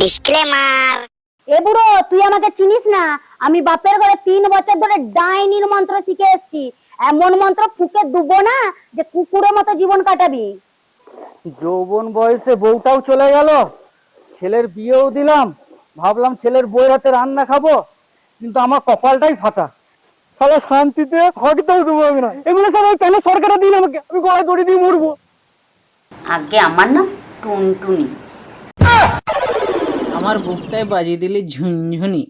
Disclaimer. এ বুড়ো তুই আমাকে চিনিস না? আমি বাপের ঘরে তিন বছর ধরে ডাইনির মন্ত্র শিখে এসেছি। এমন মন্ত্র ফুকে দুবো না যে কুকুরের মতো জীবন কাটাবি। যৌবন বয়সে বউটাও চলে গেল। ছেলের বিয়েও দিলাম। ভাবলাম ছেলের বউয়ের হাতে রান্না খাব। কিন্তু আমার কপালটাই ফাটা। সারা শান্তিতে হটতেও দেবো আমি না। এগুলো সবাই কেন সরকারে দিন আমাকে? আমি গলায় দড়ি দিয়ে মরবো? আগে আমার নাম টুনটুনি। আমার বুকটায় বাজিয়ে দিলে ঝুনঝুনি।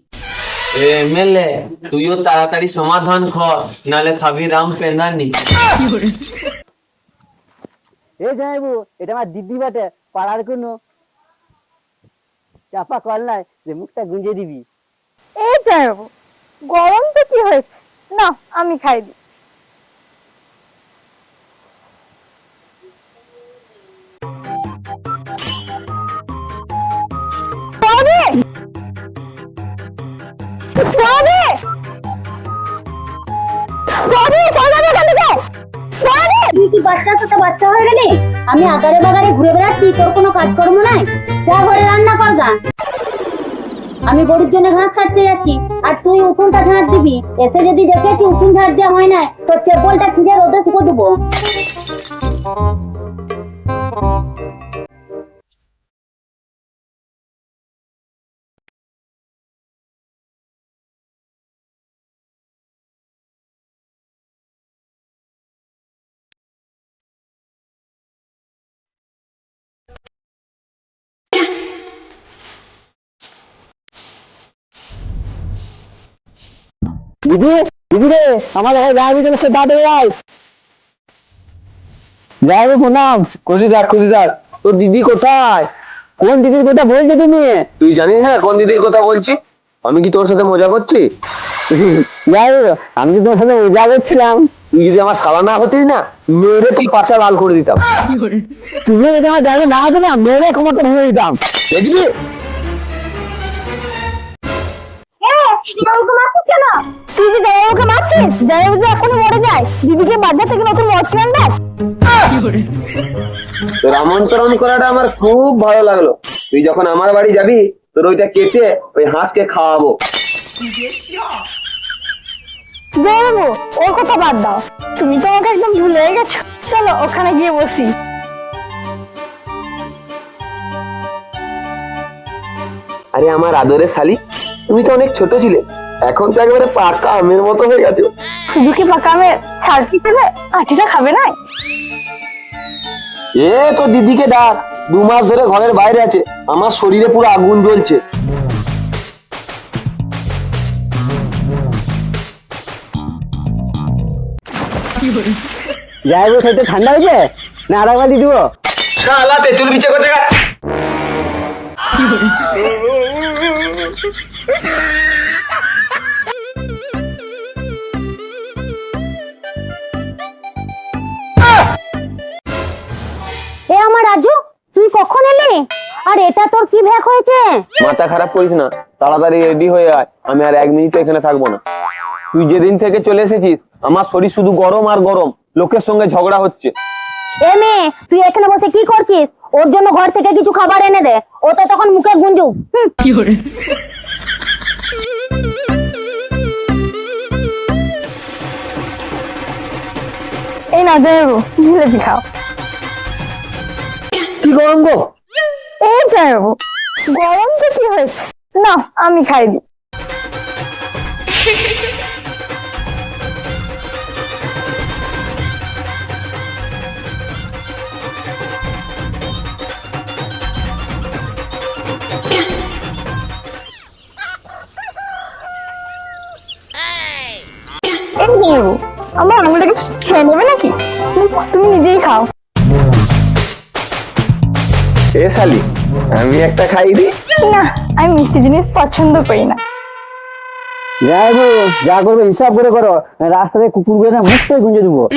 এমএলএ তুইও তাড়াতাড়ি সমাধান কর নালে খাবি রাম পেন্দানি এ জানাইবু এটা আমার দিদি বাটে পাড়ার কোনো। চাপা কল নাই যে মুখটা গুঁজে দিবি। এই যাব গরম তো কি হয়েছে? না আমি খাই দিচ্ছি। সাথে বাচ্চা হয়ে গেলি? আমি আগারে বাগারে ঘুরে বেড়াচ্ছি, তোর কোনো কাজকর্ম নাই? যা ঘরে রান্না কর গা। আমি গরুর জন্য ঘাস কাটতে যাচ্ছি, আর তুই উঠোনটা ঝাঁট দিবি। এসে যদি দেখেছি উঠোন ঝাঁট দেওয়া হয় না, তোর চেপলটা ছিঁড়ে রোদে শুকো দেবো। দিদি দিদি রে আমার এখন চলে সে দাদা যাইবে প্রণাম তোর দিদি কোথায়? কোন দিদির কথা বলছো তুমি? তুই জানিস না কোন দিদির কথা বলছি? আমি কি তোর সাথে মজা করছি? যাই আমি তো তোমার সাথে মজা করছিলাম। তুই যদি আমার শালা না হতিস না মেরে তোর পাশা লাল করে দিতাম। তুমি যদি আমার ড্রাইভার না হতো না মেরে ক্ষমতা ভেঙে দিতাম। দেখবি? জামাইবাবুকে মারছিস কেন? তুই কি জামাইবাবুকে মারছিস জামাইবাবু যে এখনও মরে যায়। দিদিকে বাজার থেকে নতুন মদ কিনে দেয় তোর আমন্ত্রণ করাটা আমার খুব ভালো লাগল। তুই যখন আমার বাড়ি যাবি তোর ওইটা কেটে ওই হাঁসকে খাওয়াবো। ওর কথা বাদ দাও। তুমি তো আমাকে একদম ভুলে গেছো। চলো ওখানে গিয়ে বসি। আরে আমার আদরের শালি। তুমি তো অনেক ছোট ছিলে। এখন তো একেবারে পাকা আমের মতো হয়ে গেছো। শুধু কি পাকামে ছাড়ছি পেলে আটিটা খাবে না এ তো দিদিকে ডাক। দু মাস ধরে ঘরের বাইরে আছে। আমার শরীরে পুরো আগুন জ্বলছে। যাই সেটা ঠান্ডা হয়েছে? না আর একবার দিয়ে দিবো। শালা তেঁতুল বিচে কোথায়? এ আমার রাজু তুই কখন এলি? আর এটা তোর কি ভ্যাক হয়েছে? মাথা খারাপ করিস না তাড়াতাড়ি রেডি হয়ে আয় আমি আর এক মিনিট এখানে থাকব না। তুই যেদিন থেকে চলে এসেছিস আমার শরীর শুধু গরম আর গরম লোকের সঙ্গে ঝগড়া হচ্ছে। এ মেয়ে তুই এখানে বসে কি করছিস? ওর জন্য ঘর থেকে কিছু খাবার এনে দে। ও তো তখন মুখে গুঞ্জু। হুম, এই না জামাইবাবু জিলেপি খাও। কি গরম গো? এই জামাইবাবু গরম তো কি হয়েছে? না আমি খাই আমার আঙুলটাকে খেয়ে নেবে নাকি? তুমি- তুমি নিজেই খাও। এ শালি আমি একটা খাই দিই না আমি মিষ্টি জিনিস পছন্দ করি না। যাই হোক যা করবে হিসাব করে করো। রাস্তাতে কুকুরগুলো মুখতে গুঁজে দেবো।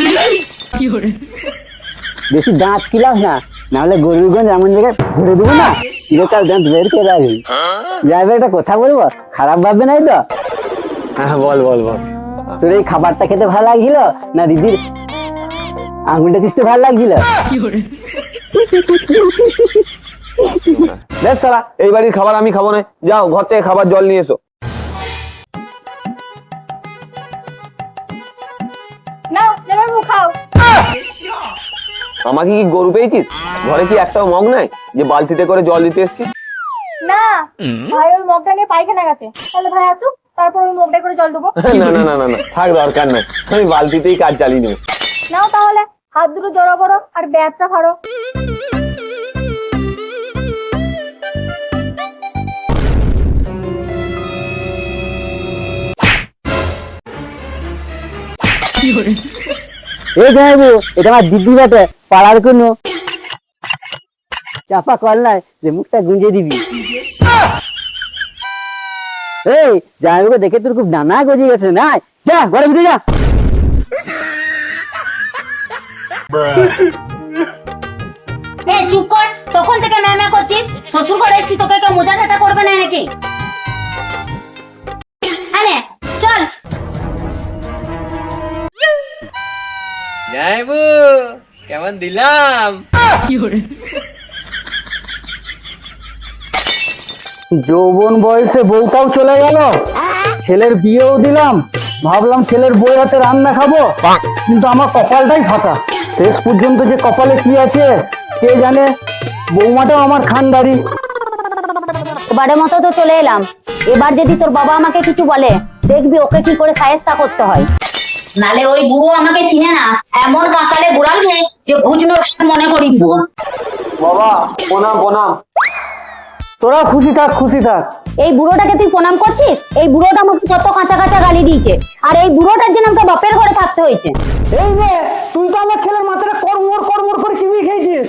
বেশি দাঁত কিলাস না নাহলে গরিবগঞ্জ এমন জায়গায় ঘুরে দেবো না। বেকার দাঁত বের করে রাখবি। যাই একটা কথা বলব খারাপ ভাববে নাই তো? হ্যাঁ বল বল বল। তোর এই খাবারটা খেতে ভালো লাগছিল? না দিদির আঙুলটা চুষতে ভালো লাগছিল? বেশ সালা এই বাড়ির খাবার আমি খাব না। যাও ঘর থেকে খাবার জল নিয়ে এসো। নাও জামাইবাবু খাও। আমাকে কি গরু পেয়েছিস? ঘরে কি একটাও মগ নাই? যে বালতিতে করে জল দিতে এসছিস? না ভাই ওই মগটা নিয়ে পায়খানা গেছে। তাহলে ভাই আসুক। তারপর ওই মগটা করে জল দেবো। না না না না না থাক দরকার নাই। আমি বালতিতেই কাজ চালিয়ে নেব। নাও তাহলে হাত দুটো জড়ো করো আর ব্যবসা করো। এই জানাব এটা আমার দিদি বাটে পাড়ার কোনো। চাপা কল নাই যে মুখটা গুঁজে দিবি। এই জামাইবাবুকে দেখে তোর খুব নানা গজে গেছে না যা ঘরে ভিতরে যা। এই চুপ কর। তখন থেকে ম্যামা করছিস। শ্বশুর ঘরে এসছি তোকে কেউ মোজা ঠাটা করবে না নাকি? আরে চল। যাইবু কেমন দিলাম? যৌবন বয়সে বউটাও চলে গেল। ছেলের বিয়েও দিলাম। ভাবলাম ছেলের বই হাতে রান্না খাব। কিন্তু আমার কপালটাই ফাটা শেষ পর্যন্ত যে কপালে কি আছে কে জানে? বৌমাটাও আমার খানদারি। এবারের মতো তো চলে এলাম। এবার যদি তোর বাবা আমাকে কিছু বলে দেখবি ওকে কি করে সায়স্তা করতে হয়। নালে ওই বুড়ো আমাকে চিনে না। এমন কাঁকালে বুড়ালবে যে বুঝলো মনে করি দিব বাবা প্রণাম প্রণাম। তোরা খুশি থাক খুশি থাক। এই বুড়োটাকে তুই প্রণাম করছিস? এই বুড়োটা আমাকে কত কাঁচা কাঁচা গালি দিয়েছে। আর এই বুড়োটার জন্য আমাকে বাপের ঘরে থাকতে হয়েছে। এই যে তুই তো আমার ছেলের মাথাটা কর্মর কর্মর করে চিবিয়ে খেয়েছিস।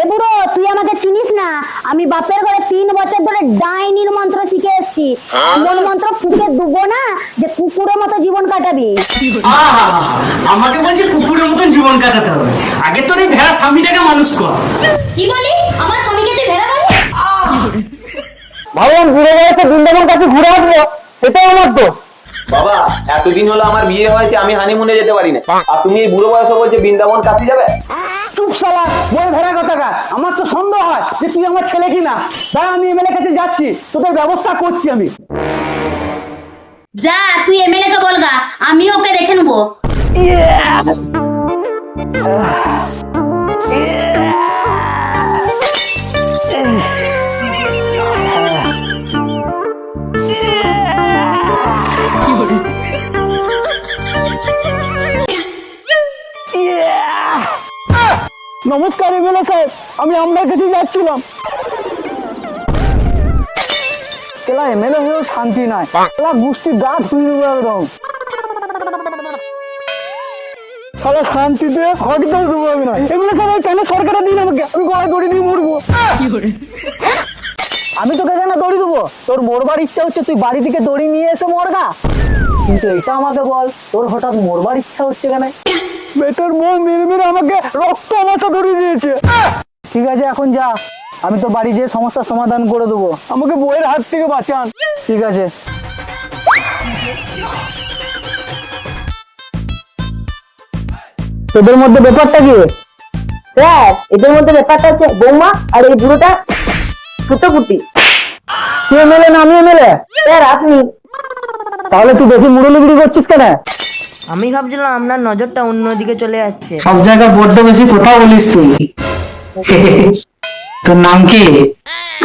এ বুড়ো তুই আমাকে চিনিস না? আমি বাপের ঘরে তিন বছর ধরে ডাইনির মন্ত্র শিখে এসেছি। এমন মন্ত্র ফুকে দুবো না যে কুকুরের মতো জীবন কাটাবি। আমাকে বলছে কুকুরের মতন জীবন কাটাতে হবে। আগে তোর এই ভেড়া স্বামীটাকে মানুষ কর। কি বলি? আমার স্বামীকে তুই ভেড়া বলি ভাবলাম ঘুরে গেছে বৃন্দাবন কাছে ঘুরে আসব সেটাই আমার তো বাবা এতদিন হলো আমার বিয়ে হয়েছে আমি হানিমুনে যেতে পারি না। আর তুমি এই বুড়ো বয়সে বলছে বৃন্দাবন কাছে যাবে? চুপ শালা ভেড়া কথাটা। আমার তো সন্দেহ হয় যে তুই আমার ছেলে কিনা। দাঁড়া আমি এমএলএ কাছে যাচ্ছি তোদের ব্যবস্থা করছি আমি। যা তুই এমএলএ কে বলগা আমি ওকে দেখে নেব। আমি আপনার কাছে যাচ্ছিলাম। কেলা এমএলএ হয়েও শান্তি নাই। কেলা গুষ্টি গা ধুই দেবো একদম শালা শান্তিতে হটটাও দেবো আমি না। সাহেব কেন সরকারে দিন আমাকে? আমি গলায় দড়ি দিয়ে মরবো। আমি তোকে কেন দড়ি দেবো? তোর মরবার ইচ্ছা হচ্ছে তুই বাড়ি থেকে দড়ি নিয়ে এসে মরগা। কিন্তু এটা আমাকে বল তোর হঠাৎ মরবার ইচ্ছা হচ্ছে কেন? বেটার মন মেরে মেরে আমাকে রক্ত আমাকে ধরে দিয়েছে। ঠিক আছে এখন যা। আমি তো বাড়ি যেয়ে সমস্যার সমাধান করে দেবো। আমাকে বইয়ের হাত থেকে বাঁচান। ঠিক আছে। তোদের মধ্যে ব্যাপারটা কি? স্যার এদের মধ্যে ব্যাপারটা হচ্ছে বৌমা আর এই বুড়োটা ফুটোপুটি তুই এমএলএ না আমি এমএলএ? স্যার আপনি। তাহলে তুই বেশি মুড়ুলিগিরি করছিস কেন? আমি ভাবছিলাম আপনার নজরটা অন্যদিকে চলে যাচ্ছে। সব জায়গায় বড্ড বেশি কথা বলিস তুই। তোর নাম কি?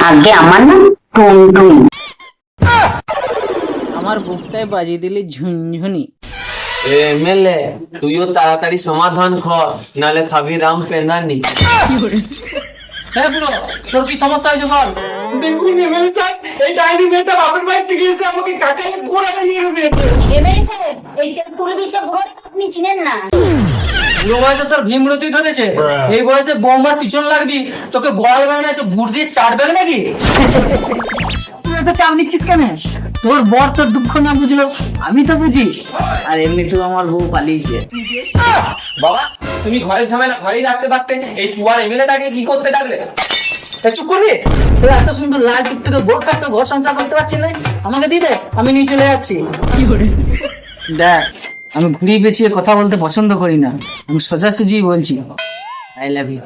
আগে আমার নাম টুনটুনি। আমার বুকটায় বাজিয়ে দিলি ঝুনঝুনি। এমএলএ তুইও তাড়াতাড়ি সমাধান কর নালে খাবি রাম পেন্দানি হ্যাঁ তোর কি সমস্যা হয়েছে বল? দেখুন এমএলএ সাহেব এই ডাইনি মেয়েটা বাপের বাড়ি থেকে এসে আমাকে কাকায় কোড়াতে নিয়ে দিয়েছে এমএলএ সাহেব এই যে তুলে দিচ্ছে বুড়ো আপনি চিনেন না। বুড়ো বয়সে তোর ভীমরতি ধরেছে? এই বয়সে বৌমার পিছন লাগবি তোকে বড় তো ঘুর দিয়ে চাটবে নাকি? তুই তো চাপ নিচ্ছিস কেন? তোর বর তোর দুঃখ না বুঝলো? আমি তো বুঝি। আর এমনি তো আমার বউ পালিয়েছে। বাবা তুমি ঘরে ঝামেলা ঘরেই রাখতে পারতে। এই চুয়ার এমএলএটাকে কি করতে ডাকলে? চুপ করবি? সে এত সুন্দর লাল টুকটুকে বউ থাকতে ঘর সংসার করতে পারছি না। আমাকে দিয়ে দে আমি নিয়ে চলে যাচ্ছি। দেখ আমি ঘুরিয়ে পেঁচিয়ে কথা বলতে পছন্দ করি না। আমি সোজাসুজি বলছি আই লাভ ইউ